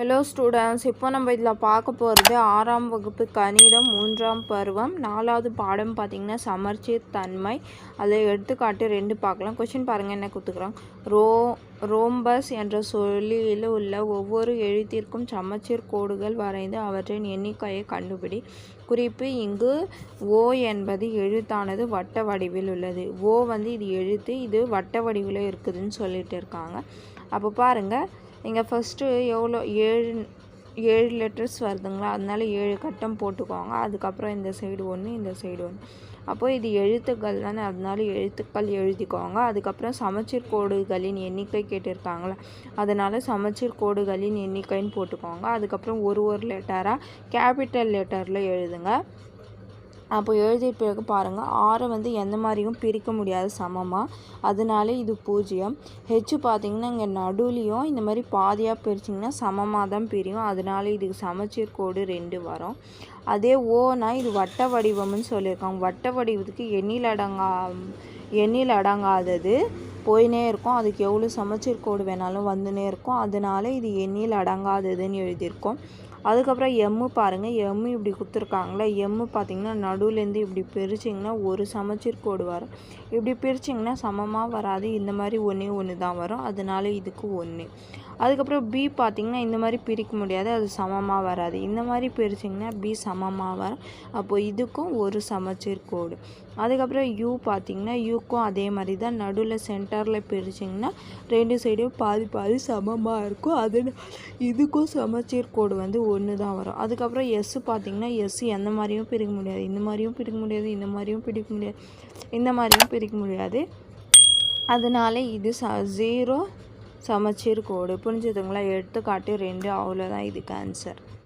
Hello students இப்போ நம்ம இதில் பார்க்க போகிறது ஆறாம் வகுப்பு கணிதம் மூன்றாம் பருவம். நாலாவது பாடம் பார்த்திங்கன்னா சமர்ச்சீர் தன்மை அதை எடுத்துக்காட்டு ரெண்டு பார்க்கலாம். கொஷின் பாருங்கள் என்ன கொடுத்துக்குறோம் ரோ ரோம்பஸ் என்ற சொல்லியில் உள்ள ஒவ்வொரு எழுத்திற்கும் சமச்சீர் கோடுகள் வரைந்து அவற்றின் எண்ணிக்கையை கண்டுபிடி. குறிப்பு இங்கு ஓ என்பது எழுத்தானது வட்ட வடிவில் உள்ளது. ஓ வந்து இது எழுத்து இது வட்ட வடிவில் இருக்குதுன்னு சொல்லிட்டு இருக்காங்க அப்போ பாருங்கள் இங்கே ஃபஸ்ட்டு எவ்வளோ ஏழு ஏழு லெட்டர்ஸ் வருதுங்களா? அதனால ஏழு கட்டம் போட்டுக்கோங்க. அதுக்கப்புறம் இந்த சைடு ஒன்று இந்த சைடு ஒன்று அப்போது இது எழுத்துக்கள் தானே? அதனால எழுத்துக்கள் எழுதிக்கோங்க. அதுக்கப்புறம் சமச்சீர் கோடுகளின் எண்ணிக்கை கேட்டிருக்காங்களா? அதனால் சமச்சீர் கோடுகளின் எண்ணிக்கைன்னு போட்டுக்கோங்க. அதுக்கப்புறம் ஒரு ஒரு லெட்டராக கேபிட்டல் லெட்டரில் எழுதுங்க. அப்போ எழுதிய பிறகு பாருங்கள் ஆறை வந்து எந்த மாதிரியும் பிரிக்க முடியாது சமமாக அதனால இது பூஜ்ஜியம். ஹெச்சு பார்த்திங்கன்னா இங்கே நடுவுலையும் இந்த மாதிரி பாதியாக பிரிச்சிங்கன்னா சமமாக தான் பிரியும். அதனால இதுக்கு சமச்சீர் கோடு ரெண்டு வரும். அதே ஓனா இது வட்ட வடிவம்னு சொல்லியிருக்காங்க. வட்ட வடிவத்துக்கு எண்ணில் அடங்கா எண்ணில் அடங்காதது போயினே இருக்கும். அதுக்கு எவ்வளோ சமச்சீர் கோடு வேணாலும் வந்துனே இருக்கும். அதனால இது எண்ணில் அடங்காததுன்னு எழுதியிருக்கோம். அதுக்கப்புறம் எம்மு பாருங்கள் எம்மு இப்படி கொடுத்துருக்காங்களே? எம்மு பார்த்திங்கன்னா நடுவுலேருந்து இப்படி பிரிச்சிங்கன்னா ஒரு சமச்சீர் கோடு வரும். இப்படி பிரிச்சிங்கன்னா சமமாக வராது. இந்த மாதிரி ஒன்றே ஒன்று தான் வரும். அதனால இதுக்கு ஒன்று அதுக்கப்புறம் பி பார்த்திங்கன்னா இந்த மாதிரி பிரிக்க முடியாது. அது சமமாக வராது. இந்த மாதிரி பிரிச்சிங்கன்னா பி சமமாக வரும். அப்போது இதுக்கும் ஒரு சமச்சீர் கோடு. அதுக்கப்புறம் யூ பார்த்திங்கன்னா யூக்கும் அதே மாதிரி தான். நடுவில் சென்ட் சென்டரில் பிரிச்சிங்கன்னா ரெண்டு சைடும் பாதி பாதி சமமாக இருக்கும். அதனால் இதுக்கும் சமச்சீர் கோடு வந்து ஒன்று தான் வரும். அதுக்கப்புறம் எஸ் பார்த்திங்கன்னா எஸ் எந்த மாதிரியும் பிரிக்க முடியாது. இந்த மாதிரியும் பிரிக்க முடியாது. இந்த மாதிரியும் பிரிக்க முடியாது. இந்த மாதிரியும் பிரிக்க முடியாது. அதனால இது ச ஜீரோ சமச்சீர் கோடு புரிஞ்சுதுங்களா? எடுத்துக்காட்டு ரெண்டு அவ்வளோதான் இதுக்கு ஆன்சர்